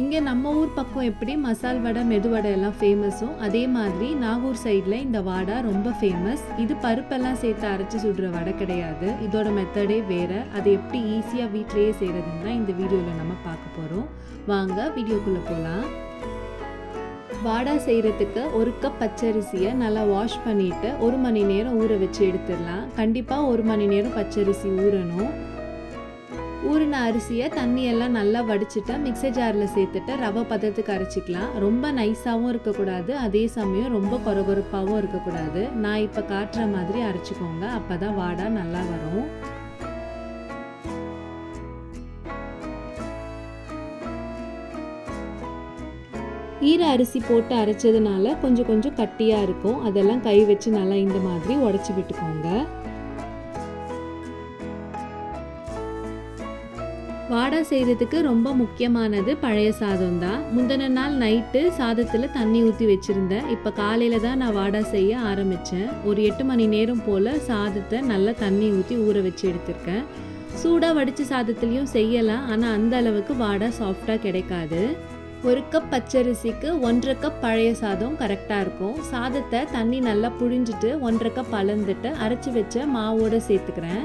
இங்கே நம்ம ஊர் பக்கம் எப்படி மசால் வடை மெதுவடை எல்லாம் ஃபேமஸோ அதே மாதிரி நாகூர் சைடில் இந்த வாடா ரொம்ப ஃபேமஸ் இது பருப்பெல்லாம் சேர்த்து அரைச்சி சுடுற வடை கிடையாது. இதோட மெத்தடே வேற. அது எப்படி ஈஸியாக வீட்டிலேயே செய்கிறதுன்னு தான் இந்த வீடியோவில் நம்ம பார்க்க போகிறோம் வாங்க வீடியோக்குள்ளே போகலாம் வாடா செய்கிறதுக்கு ஒரு கப் பச்சரிசியை நல்லா வாஷ் பண்ணிவிட்டு ஒரு மணி நேரம் ஊற வச்சு எடுத்துடலாம். கண்டிப்பாக ஒரு மணி நேரம் பச்சரிசி ஊறணும். ஊறின அரிசியை தண்ணியெல்லாம் நல்லா வடிச்சிட்டு மிக்சர் ஜாரில் சேர்த்துட்டு ரவை பதத்துக்கு அரைச்சிக்கலாம். ரொம்ப நைஸாகவும் இருக்கக்கூடாது. அதே சமயம் ரொம்ப கொரகொரப்பாகவும் இருக்கக்கூடாது. நான் இப்போ காட்டுற மாதிரி அரைச்சிக்கோங்க. அப்போ தான் வாடா நல்லா வரும். ஈர அரிசி போட்டு அரைச்சதுனால கொஞ்சம் கொஞ்சம் கட்டியாக இருக்கும். அதெல்லாம் கை வச்சு நல்லா இந்த மாதிரி உடச்சி விட்டுக்கோங்க. வாடா செய்கிறதுக்கு ரொம்ப முக்கியமானது பழைய சாதம் தான் முந்தின நாள் நைட்டு சாதத்தில் தண்ணி ஊற்றி வச்சுருந்தேன் இப்போ காலையில் தான் நான் வாடா செய்ய ஆரம்பித்தேன் ஒரு எட்டு மணி நேரம் போல் சாதத்தை நல்லா தண்ணி ஊற்றி ஊற வச்சு எடுத்திருக்கேன். சூடாக வடித்த சாதத்துலேயும் செய்யலாம். ஆனால் அந்த அளவுக்கு வாடா சாஃப்டாக கிடைக்காது. ஒரு கப் பச்சரிசிக்கு ஒன்றரை கப் பழைய சாதம் கரெக்டாக இருக்கும். சாதத்தை தண்ணி நல்லா புழிஞ்சிட்டு ஒன்றரை கப் அளந்துட்டு அரைச்சி வச்ச மாவோடு சேர்த்துக்கிறேன்.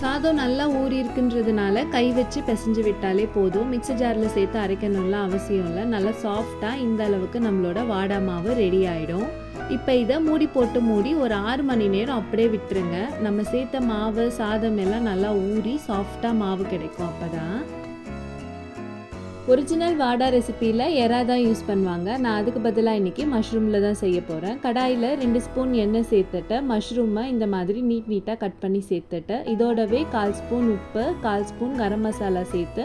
சாதம் நல்லா ஊறி இருக்குன்றதுனால கை வச்சு பிசைஞ்சு விட்டாலே போதும். மிக்ஸி ஜாரில் சேர்த்து அரைக்கணும்லாம் அவசியம் இல்லை. நல்லா சாஃப்டாக இந்த அளவுக்கு நம்மளோட வாடா மாவு ரெடி ஆகிடும் இப்போ இதை மூடி போட்டு மூடி ஒரு ஆறு மணி நேரம் அப்படியே விட்டுருங்க. நம்ம சேர்த்த மாவு சாதம் எல்லாம் நல்லா ஊறி சாஃப்டாக மாவு கிடைக்கும் அப்போ தான் ஒரிஜினல் வாடா ரெசிப்பியில் எறா தான் யூஸ் பண்ணுவாங்க. நான் அதுக்கு பதிலாக இன்றைக்கி மஷ்ரூமில் தான் செய்ய போகிறேன் கடாயில் ரெண்டு ஸ்பூன் எண்ணெய் சேர்த்துட்டு மஷ்ரூமை இந்த மாதிரி நீட் நீட்டாக கட் பண்ணி சேர்த்துட்டு இதோடவே கால் ஸ்பூன் உப்பு கால் ஸ்பூன் கரம் மசாலா சேர்த்து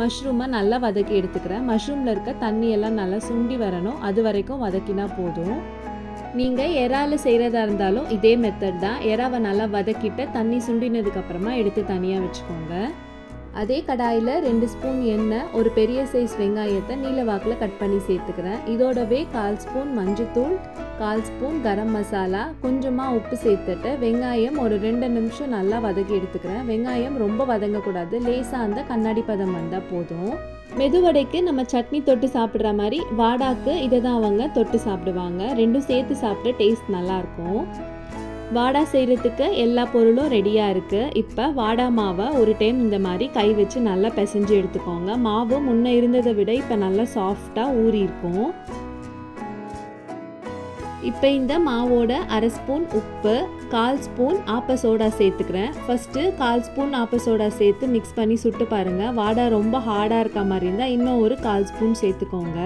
மஷ்ரூமை நல்லா வதக்கி எடுத்துக்கிறேன். மஷ்ரூமில் இருக்க தண்ணியெல்லாம் நல்லா சுண்டி வரணும். அது வரைக்கும் வதக்கினா போதும். நீங்கள் எறாவில் செய்கிறதா இருந்தாலும் இதே மெத்தட் தான். எறாவை நல்லா வதக்கிட்டு தண்ணி சுண்டினதுக்கப்புறமா எடுத்து தனியாக வச்சுக்கோங்க. அதே கடாயில் ரெண்டு ஸ்பூன் எண்ணெய் ஒரு பெரிய சைஸ் வெங்காயத்தை நீல வாக்கில் கட் பண்ணி சேர்த்துக்கிறேன். இதோடவே கால் ஸ்பூன் மஞ்சத்தூள் கால் ஸ்பூன் கரம் மசாலா கொஞ்சமாக உப்பு சேர்த்துட்டு வெங்காயம் ஒரு ரெண்டு நிமிஷம் நல்லா வதக்கி எடுத்துக்கிறேன். வெங்காயம் ரொம்ப வதங்கக்கூடாது லேசாக அந்த கண்ணாடி பதம் வந்தால் போதும். மெதுவடைக்கு நம்ம சட்னி தொட்டு சாப்பிட்ற மாதிரி வாடாக்கு இதை தான் அவங்க தொட்டு சாப்பிடுவாங்க. ரெண்டும் சேர்த்து சாப்பிட்டு டேஸ்ட் நல்லாயிருக்கும். வாடா செய்கிறதுக்கு எல்லா பொருளும் ரெடியாக இருக்குது இப்போ வாடா மாவை ஒரு டைம் இந்த மாதிரி கை வச்சு நல்லா பிசைஞ்சு எடுத்துக்கோங்க. மாவு முன்னே இருந்ததை விட இப்போ நல்லா சாஃப்டாக ஊறி இருக்கும். இப்போ இந்த மாவோட அரை ஸ்பூன் உப்பு கால் ஸ்பூன் ஆப்ப சோடா சேர்த்துக்கிறேன். ஃபஸ்ட்டு கால் ஸ்பூன் ஆப்ப சோடா சேர்த்து மிக்ஸ் பண்ணி சுட்டு பாருங்கள் வாடா ரொம்ப ஹார்டாக இருக்க மாதிரி இருந்தால் இன்னும் ஒரு கால் ஸ்பூன் சேர்த்துக்கோங்க.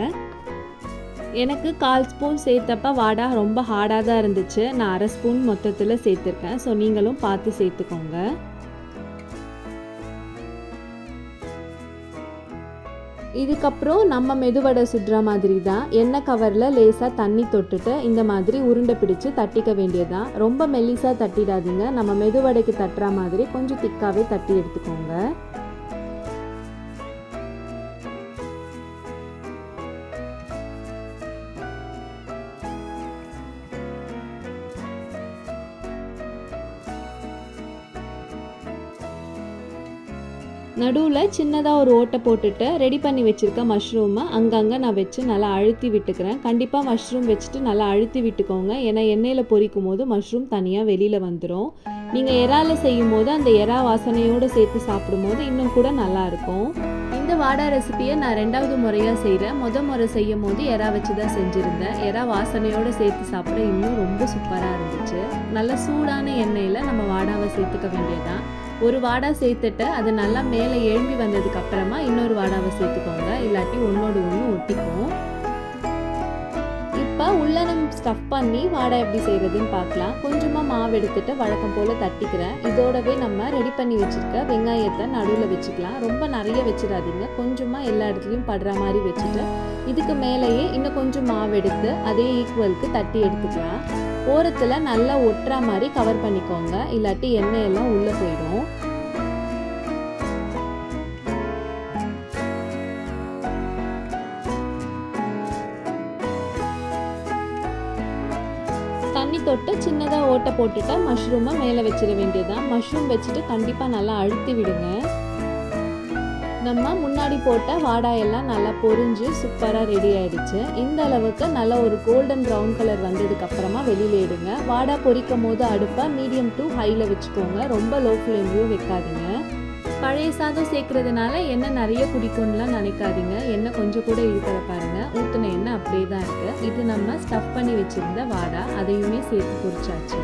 எனக்கு கால் ஸ்பூன் சேர்த்தப்ப வாடா ரொம்ப ஹார்டாக தான் இருந்துச்சு. நான் அரை ஸ்பூன் மொத்தத்தில் சேர்த்துருக்கேன். ஸோ நீங்களும் பார்த்து சேர்த்துக்கோங்க. இதுக்கப்புறம் நம்ம மெதுவடை சுடுற மாதிரி தான் எண்ணெய் கவரில் லேசாக தண்ணி தொட்டுட்டு இந்த மாதிரி உருண்டை பிடிச்சு தட்டிக்க வேண்டியதுதான். ரொம்ப மெல்லிசாக தட்டிடாதீங்க. நம்ம மெதுவடைக்கு தட்டுற மாதிரி கொஞ்சம் திக்காகவே தட்டி எடுத்துக்கோங்க. நடுவில் சின்னதாக ஒரு ஓட்டை போட்டுட்டு ரெடி பண்ணி வச்சுருக்க மஷ்ரூமை அங்கங்கே நான் வச்சு நல்லா அழுத்தி விட்டுக்கிறேன். கண்டிப்பாக மஷ்ரூம் வச்சுட்டு நல்லா அழுத்தி விட்டுக்கோங்க. ஏன்னா எண்ணெயில் பொரிக்கும் போது மஷ்ரூம் தனியாக வெளியில் வந்துடும் நீங்கள் எறால செய்யும் போது அந்த எறா வாசனையோடு சேர்த்து சாப்பிடும்போது இன்னும் கூட நல்லாயிருக்கும் இந்த வாடா ரெசிபியை நான் ரெண்டாவது முறையாக செய்கிறேன் முத முறை செய்யும் போது எறா வச்சு தான் செஞ்சுருந்தேன். எறா வாசனையோடு சேர்த்து சாப்பிட இன்னும் ரொம்ப சூப்பராக இருந்துச்சு. நல்ல சூடான எண்ணெயில் நம்ம வாடாவை சேர்த்துக்க வேண்டியதான் ஒரு வாடா சேர்த்துட்டு அது நல்லா மேலே எழும்பி வந்ததுக்கு அப்புறமா இன்னொரு வாடாவை சேர்த்துக்கோங்க. இல்லாட்டி ஒன்றோடு ஒன்று ஒட்டிக்கும். இப்போ உள்ள நம்ம ஸ்டஃப் பண்ணி வாடை எப்படி செய்கிறதுன்னு பார்க்கலாம். கொஞ்சமாக மாவு எடுத்துட்டு வழக்கம் போல் தட்டிக்கிறேன். இதோடவே நம்ம ரெடி பண்ணி வச்சுருக்க வெங்காயத்தை நடுவில் வச்சுக்கலாம். ரொம்ப நிறைய வச்சிடாதீங்க. கொஞ்சமாக எல்லா இடத்துலையும் படுற மாதிரி வச்சுட்டு இதுக்கு மேலேயே இன்னும் கொஞ்சம் மாவு எடுத்து அதே ஈக்குவலுக்கு தட்டி எடுத்துக்கலாம். ஓரத்தில் நல்லா ஒட்டுற மாதிரி கவர் பண்ணிக்கோங்க. இல்லாட்டி எண்ணெய் எல்லாம் உள்ளே போயிடும். தண்ணி தொட்டு சின்னதாக ஓட்டை போட்டுட்டு மஷ்ரூமை மேலே வச்சிட வேண்டியதுதான். மஷ்ரூம் வச்சுட்டு கண்டிப்பாக நல்லா அழுத்தி விடுங்க. நம்ம முன்னாடி போட்ட வாடாயெல்லாம் நல்லா பொரிஞ்சு சூப்பராக ரெடி ஆயிடுச்சு. இந்த அளவுக்கு நல்ல ஒரு கோல்டன் ப்ரௌன் கலர் வந்ததுக்கு அப்புறமா வெளியில எடுங்க. வாடா பொரிக்கும் போது அடுப்பை மீடியம் டு ஹையில் வச்சுக்கோங்க. ரொம்ப லோ ஃப்ளேம்லையும் வைக்காதீங்க. பழைய சாதம் சேர்க்கறதுனால எண்ணெய் நிறைய குடிக்கும்லாம் நினைக்காதீங்க. எண்ணெய் கொஞ்சம் கூட இருக்கிற பாருங்க. ஊற்றின எண்ணெய் அப்படியே தான் இருக்கு. இது நம்ம ஸ்டஃப் பண்ணி வச்சிருந்த வாடா. அதையுமே சேர்த்து பொறிச்சாச்சு.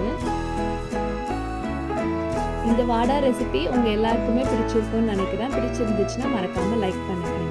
இந்த வாடா ரெசிபி உங்கள் எல்லாருக்குமே பிடிச்சிருக்கும்னு நினைக்கிறேன். பிடிச்சிருந்துச்சுன்னா மறக்காமல் லைக் பண்ணுங்கள்